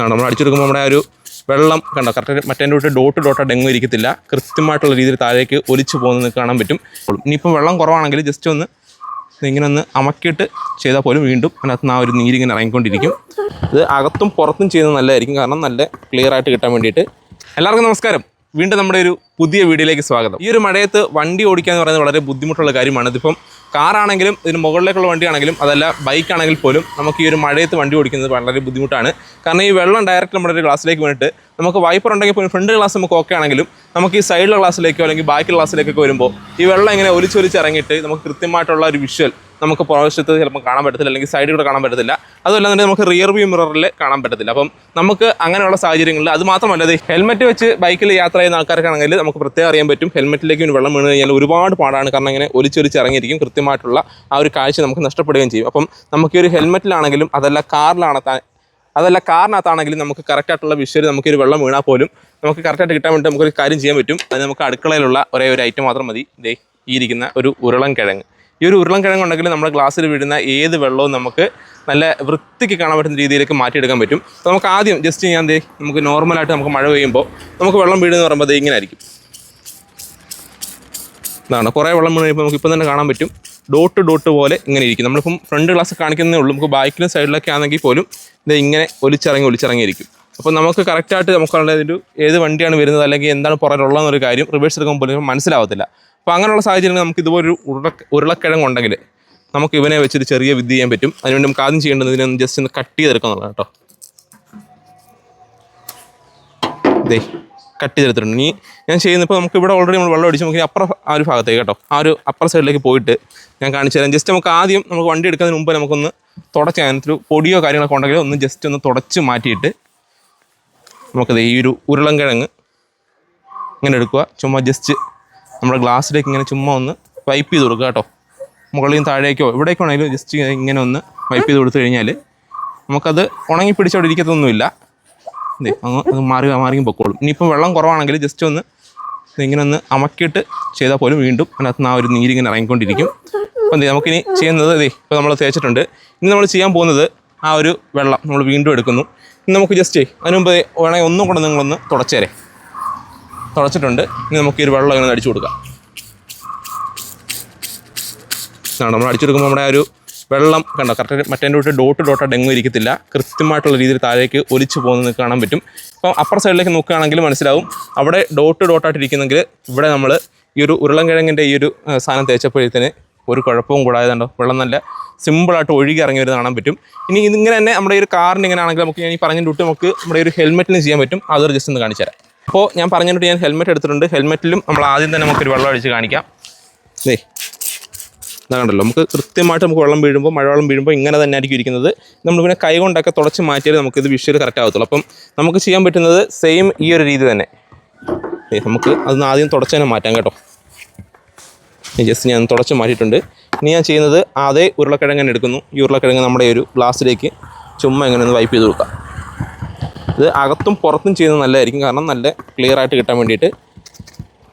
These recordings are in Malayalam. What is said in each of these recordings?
ആണ്. നമ്മൾ അടിച്ചെടുക്കുമ്പോൾ നമ്മുടെ ഒരു വെള്ളം കണ്ടോ? കറക്റ്റ് മറ്റേ വിട്ട് ഡോട്ട് ഡോട്ടായിട്ട് എങ്ങും ഇരിക്കത്തില്ല. കൃത്യമായിട്ടുള്ള രീതിയിൽ താഴേക്ക് ഒലിച്ചു പോകുന്നത് കാണാൻ പറ്റും. ഇനിയിപ്പം വെള്ളം കുറവാണെങ്കിൽ ജസ്റ്റ് ഒന്ന് ഇങ്ങനെ ഒന്ന് അമക്കിയിട്ട് ചെയ്താൽ പോലും വീണ്ടും അതിനകത്ത് നിന്ന് ആ ഒരു നീരിങ്ങനെ ഇറങ്ങിക്കൊണ്ടിരിക്കും. ഇത് അകത്തും പുറത്തും ചെയ്യുന്നത് നല്ലതായിരിക്കും. കാരണം നല്ല ക്ലിയർ ആയിട്ട് കിട്ടാൻ വേണ്ടിയിട്ട്. എല്ലാവർക്കും നമസ്കാരം. വീണ്ടും നമ്മുടെ ഒരു പുതിയ വീഡിയോയിലേക്ക് സ്വാഗതം. ഈ ഒരു മഴയത്ത് വണ്ടി ഓടിക്കുക എന്ന് പറയുന്നത് വളരെ ബുദ്ധിമുട്ടുള്ള കാര്യമാണ്. ഇതിപ്പം കാറാണെങ്കിലും ഇതിന് മുകളിലേക്കുള്ള വണ്ടിയാണെങ്കിലും അതല്ല ബൈക്ക് ആണെങ്കിൽ പോലും നമുക്ക് ഈ ഒരു മഴയത്ത് വണ്ടി ഓടിക്കുന്നത് വളരെ ബുദ്ധിമുട്ടാണ്. കാരണം ഈ വെള്ളം ഡയറക്റ്റ് നമ്മുടെ ഒരു ഗ്ലാസ്സിലേക്ക് വേണ്ടിയിട്ട് നമുക്ക് വൈപ്പർ ഉണ്ടെങ്കിൽ പോലും ഫ്രണ്ട് ഗ്ലാസ് നമുക്ക് ഓക്കെ ആണെങ്കിലും നമുക്ക് ഈ സൈഡിലെ ഗ്ലാസ്സിലേക്കോ അല്ലെങ്കിൽ ബാക്കിലെ ഗ്ലാസ്സിലേക്കൊക്കെ വരുമ്പോൾ ഈ വെള്ളം ഇങ്ങനെ ഒലിച്ചൊലിച്ച് ഇറങ്ങിയിട്ട് നമുക്ക് കൃത്യമായിട്ടുള്ള ഒരു വിഷ്വൽ നമുക്ക് പുറവശത്ത് ചിലപ്പോൾ കാണാൻ പറ്റത്തില്ല അല്ലെങ്കിൽ സൈഡിൽ കൂടെ കാണാൻ പറ്റത്തില്ല. അതുമല്ല തന്നെ നമുക്ക് റിയർ വ്യൂ മിററിൽ കാണാൻ പറ്റത്തില്ല. അപ്പം നമുക്ക് അങ്ങനെയുള്ള സാഹചര്യങ്ങളിൽ അത് മാത്രമല്ല ഹെൽമെറ്റ് വെച്ച് ബൈക്കിൽ യാത്ര ചെയ്യുന്ന ആൾക്കാർക്കാണെങ്കിൽ നമുക്ക് പ്രത്യേകം അറിയാൻ പറ്റും. ഹെൽമെറ്റിലേക്ക് വെള്ളം വീണ് കഴിഞ്ഞാൽ ഒരുപാട് പാടാണ്. കാരണം ഇങ്ങനെ ഒലിച്ചൊലിച്ച് ഇറങ്ങിയിരിക്കും കൃത്യമായിട്ടുള്ള ആ ഒരു കാഴ്ച നമുക്ക് നഷ്ടപ്പെടുകയും ചെയ്യും. അപ്പം നമുക്ക് ഈ ഒരു ഹെൽമെറ്റിലാണെങ്കിലും അതല്ല കാറിലാണ് അതല്ല കാറിനകത്താണെങ്കിലും നമുക്ക് കറക്റ്റായിട്ടുള്ള വിഷയം നമുക്ക് ഒരു വെള്ളം വീണാൽ പോലും നമുക്ക് കറക്റ്റായിട്ട് കിട്ടാൻ വേണ്ടി നമുക്കൊരു കാര്യം ചെയ്യാൻ പറ്റും. അത് നമുക്ക് അടുക്കളയിലുള്ള ഒരേ ഒരു ഐറ്റം മാത്രം മതി. ദേ ഈ ഇരിക്കുന്ന ഒരു ഉരുളൻ കിഴങ്ങ്. ഈ ഒരു ഉരുളൻ കിഴങ്ങ് ഉണ്ടെങ്കിൽ നമ്മുടെ ഗ്ലാസ്സിൽ വീഴുന്ന ഏത് വെള്ളവും നമുക്ക് നല്ല വൃത്തിക്ക് കാണാൻ പറ്റുന്ന രീതിയിലേക്ക് മാറ്റിയെടുക്കാൻ പറ്റും. അപ്പോൾ നമുക്ക് ആദ്യം ജസ്റ്റ് ഞാൻ ദേ നമുക്ക് നോർമലായിട്ട് നമുക്ക് മഴ പെയ്യുമ്പോൾ നമുക്ക് വെള്ളം വീഴുന്നത് പറയുമ്പോൾ ഇങ്ങനെ ആയിരിക്കും. ഇതാണ് കുറേ വെള്ളം വീണ് കഴിയുമ്പോൾ നമുക്ക് ഇപ്പം തന്നെ കാണാൻ പറ്റും. ഡോട്ട് ഡോട്ട് പോലെ ഇങ്ങനെ ഇരിക്കും. നമ്മളിപ്പം ഫ്രണ്ട് ഗ്ലാസ് കാണിക്കുന്നേ ഉള്ളൂ. നമുക്ക് ബാക്കിലും സൈഡിലൊക്കെ ആണെങ്കിൽ പോലും ഇത് ഇങ്ങനെ ഒലിച്ചിറങ്ങി ഒലിച്ചിറങ്ങിയിരിക്കും അപ്പോൾ നമുക്ക് കറക്റ്റായിട്ട് നമുക്കുള്ള ഒരു ഏത് വണ്ടിയാണ് വരുന്നത് അല്ലെങ്കിൽ എന്താണ് പുറകിലുള്ളതെന്നൊരു കാര്യം റിവേഴ്സ് എടുക്കുമ്പോൾ പോലും മനസ്സിലാവത്തില്ല. അപ്പോൾ അങ്ങനെയുള്ള സാഹചര്യങ്ങൾ നമുക്ക് ഇതുപോലൊരു ഉരുള ഉരുളക്കിഴങ്ങ് ഉണ്ടെങ്കിൽ നമുക്ക് ഇവനെ വെച്ചൊരു ചെറിയ വിദ്യ ചെയ്യാൻ പറ്റും. അതിനുവേണ്ടി നമുക്ക് ആദ്യം ചെയ്യേണ്ടത് ഇതിനൊന്ന് ജസ്റ്റ് ഒന്ന് കട്ട് ചെയ്തെടുക്കാന്നുള്ളതാണ് കേട്ടോ. ദേ കട്ട് ചെയ്തെടുത്തിട്ടുണ്ട്. ഇനി ഞാൻ ചെയ്യുന്നത് ഇപ്പോൾ നമുക്ക് ഇവിടെ ഓൾറെഡി നമ്മൾ വെള്ളം അടിച്ച് നമുക്ക് അപ്പുറ ആ ഒരു ഭാഗത്തേക്ക് കേട്ടോ. ആ ഒരു അപ്പുറ സൈഡിലേക്ക് പോയിട്ട് ഞാൻ കാണിച്ചു തരാം. ജസ്റ്റ് നമുക്ക് ആദ്യം നമുക്ക് വണ്ടി എടുക്കുന്നതിന് മുമ്പ് നമുക്കൊന്ന് തുടച്ച് അതിനകത്തൊരു പൊടിയോ കാര്യങ്ങളൊക്കെ ഉണ്ടെങ്കിൽ ഒന്ന് ജസ്റ്റ് ഒന്ന് തുടച്ച് മാറ്റിയിട്ട് നമുക്കത് ഈ ഒരു ഉരുളൻകിഴങ്ങ് ഇങ്ങനെ എടുക്കുക. ചുമ്മാ ജസ്റ്റ് നമ്മുടെ ഗ്ലാസ്സിലേക്ക് ഇങ്ങനെ ചുമ്മാ ഒന്ന് വൈപ്പ് ചെയ്ത് കൊടുക്കുക കേട്ടോ. മുകളിലും താഴേക്കോ എവിടേക്കോ ആണെങ്കിലും ജസ്റ്റ് ഇങ്ങനെ ഒന്ന് വൈപ്പ് ചെയ്ത് കൊടുത്തു കഴിഞ്ഞാൽ നമുക്കത് ഉണങ്ങി പിടിച്ചവിടെ ഇരിക്കത്തൊന്നുമില്ല. അങ്ങ് അത് മാറി മാറിയും പൊക്കോളും. ഇനിയിപ്പം വെള്ളം കുറവാണെങ്കിൽ ജസ്റ്റ് ഒന്ന് ദേ ഇങ്ങനെ ഒന്ന് അമക്കിയിട്ട് ചെയ്താൽ പോലും വീണ്ടും അതിനകത്ത് ആ ഒരു നീരിങ്ങനെ ഇറങ്ങിക്കൊണ്ടിരിക്കും. അപ്പോൾ എന്തേ നമുക്കിനി ചെയ്യുന്നത് ദേ ഇപ്പോൾ നമ്മൾ തേച്ചിട്ടുണ്ട്. ഇനി നമ്മൾ ചെയ്യാൻ പോകുന്നത് ആ ഒരു വെള്ളം നമ്മൾ വീണ്ടും എടുക്കുന്നു. ഇനി നമുക്ക് ജസ്റ്റ് അതിന് മുമ്പ് വേണമെങ്കിൽ ഒന്നും കൂടെ നിങ്ങളൊന്ന് തുടച്ചേരെ. തുടച്ചിട്ടുണ്ട്. ഇനി നമുക്ക് ഈ ഒരു വെള്ളം ഇങ്ങനെ അടിച്ചു കൊടുക്കാം. നമ്മൾ അടിച്ചെടുക്കുമ്പോൾ നമ്മുടെ ആ ഒരു വെള്ളം കണ്ടോ? കറക്റ്റ് മറ്റേ വിട്ട് ഡോട്ട് ഡോട്ടായിട്ട് എങ്ങും ഇരിക്കത്തില്ല. കൃത്യമായിട്ടുള്ള രീതിയിൽ താഴേക്ക് ഒലിച്ചു പോകുന്നത് കാണാൻ പറ്റും. അപ്പോൾ അപ്പർ സൈഡിലേക്ക് നോക്കുകയാണെങ്കിൽ മനസ്സിലാവും. അവിടെ ഡോട്ട് ഡോട്ടായിട്ട് ഇരിക്കുന്നെങ്കിൽ ഇവിടെ നമ്മൾ ഈ ഒരു ഉരുളൻകിഴങ്ങിന്റെ ഈ ഒരു സാധനം തേച്ചപ്പോഴത്തേന് ഒരു കുഴപ്പവും കൂടാതെ കണ്ടോ? വെള്ളം നല്ല സിമ്പിളായിട്ട് ഒഴുകി ഇറങ്ങി വരുന്നത് കാണാൻ പറ്റും. ഇനി ഇതിങ്ങനെ തന്നെ നമ്മുടെ ഒരു കാറിന് ഇങ്ങനെ ആണെങ്കിൽ നമുക്ക് ഞാൻ ഈ പറഞ്ഞ ഡൂട്ട് നമുക്ക് നമ്മുടെ ഒരു ഹെൽമെറ്റിന് ചെയ്യാൻ പറ്റും. അതൊരു ജസ്റ്റ് ഒന്ന് കാണിച്ചു തരാം. അപ്പോൾ ഞാൻ പറഞ്ഞിട്ട് ഞാൻ ഹെൽമെറ്റ് എടുത്തിട്ടുണ്ട്. ഹെൽമെറ്റിലും നമ്മൾ ആദ്യം തന്നെ നമുക്കൊരു വെള്ളം അടിച്ച് കാണിക്കാം. ദേ ഇതാകണ്ടല്ലോ നമുക്ക് കൃത്യമായിട്ട് നമുക്ക് വെള്ളം വീഴുമ്പോൾ മഴവെള്ളം വീഴുമ്പോൾ ഇങ്ങനെ തന്നെ ആയിരിക്കും ഇരിക്കുന്നത്. നമ്മൾ പിന്നെ കൈ കൊണ്ടൊക്കെ തുടച്ച് മാറ്റിയാൽ നമുക്ക് ഇത് വിഷ്വൽ കറക്റ്റ് ആവത്തുള്ളൂ. അപ്പം നമുക്ക് ചെയ്യാൻ പറ്റുന്നത് സെയിം ഈ ഒരു രീതി തന്നെ. നമുക്ക് അത് ആദ്യം തുടച്ച് തന്നെ മാറ്റാം കേട്ടോ. ജസ്റ്റ് ഞാൻ തുടച്ച് മാറ്റിയിട്ടുണ്ട്. ഇനി ഞാൻ ചെയ്യുന്നത് അതേ ഉരുളക്കിഴങ്ങ് തന്നെ എടുക്കുന്നു. ഈ ഉരുളക്കിഴങ്ങ് നമ്മുടെ ഒരു ഗ്ലാസ്സിലേക്ക് ചുമ്മാ ഇങ്ങനെ ഒന്ന് വൈപ്പ് ചെയ്ത് കൊടുക്കാം. ഇത് അകത്തും പുറത്തും ചെയ്യുന്നത് നല്ലതായിരിക്കും. കാരണം നല്ല ക്ലിയർ ആയിട്ട് കിട്ടാൻ വേണ്ടിയിട്ട്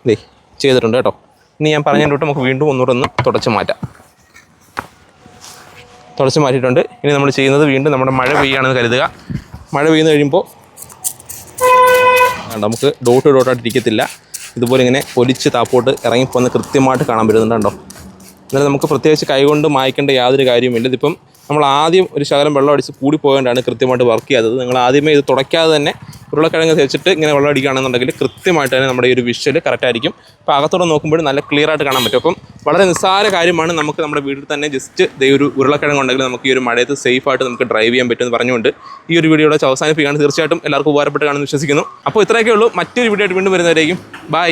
ഇതേ ചെയ്തിട്ടുണ്ട് കേട്ടോ. ഇനി ഞാൻ പറഞ്ഞതിന്റെ തൊട്ട് നമുക്ക് വീണ്ടും ഒന്നുകൂടെ ഒന്ന് തുടച്ച് മാറ്റാം. തുടച്ച് മാറ്റിയിട്ടുണ്ട്. ഇനി നമ്മൾ ചെയ്യുന്നത് വീണ്ടും നമ്മുടെ മഴ പെയ്യുകയാണെന്ന് കരുതുക. മഴ പെയ്യുന്ന കഴിയുമ്പോൾ നമുക്ക് ഡോട്ട് ഡോട്ടായിട്ട് ഇരിക്കത്തില്ല. ഇതുപോലെ ഇങ്ങനെ പൊലിച്ച് താപ്പോട്ട് ഇറങ്ങിപ്പോന്ന് കൃത്യമായിട്ട് കാണാൻ പറ്റുന്നുണ്ടോ എന്നാൽ നമുക്ക് പ്രത്യേകിച്ച് കൈകൊണ്ട് മായ്ക്കേണ്ട യാതൊരു കാര്യവുമില്ല ഇതിപ്പം നമ്മൾ ആദ്യം ഒരു ശകലം വെള്ളം അടിച്ച് കൂടി കൃത്യമായിട്ട് വർക്ക് ചെയ്യാത്തത്. നിങ്ങൾ ആദ്യമേ ഇത് തുടയ്ക്കാതെ തന്നെ ഉരുളക്കിഴങ്ങ് തേച്ചിട്ട് ഇങ്ങനെ വെള്ളം അടിക്കുകയാണെന്നുണ്ടെങ്കിൽ കൃത്യമായിട്ട് തന്നെ നമ്മുടെ ഈ ഒരു വിഷ്വൽ കറക്റ്റ് ആയിരിക്കും. അപ്പോൾ അകത്തോടെ നോക്കുമ്പോൾ നല്ല ക്ലിയർ ആയിട്ട് കാണാൻ പറ്റും. അപ്പം വളരെ നിസ്സാര കാര്യമാണ് നമുക്ക് നമ്മുടെ വീട്ടിൽ തന്നെ ജസ്റ്റ് ഈ ഒരു ഉരുളക്കിഴങ്ങ് ഉണ്ടെങ്കിൽ നമുക്ക് ഈ ഒരു മഴയത്ത് സേഫ് ആയിട്ട് നമുക്ക് ഡ്രൈവ് ചെയ്യാൻ പറ്റുമെന്ന് പറഞ്ഞുകൊണ്ട് ഈ ഒരു വീഡിയോയുടെ അവസാനിപ്പിക്കുകയാണ്. തീർച്ചയായിട്ടും എല്ലാവർക്കും ഉപകാരപ്പെട്ട് കാണുമെന്ന് വിശ്വസിക്കുന്നു. അപ്പോൾ ഇത്രയൊക്കെ ഉള്ളൂ. മറ്റൊരു വീഡിയോ ആയിട്ട് വീണ്ടും വരുന്നവരേക്കും. ബൈ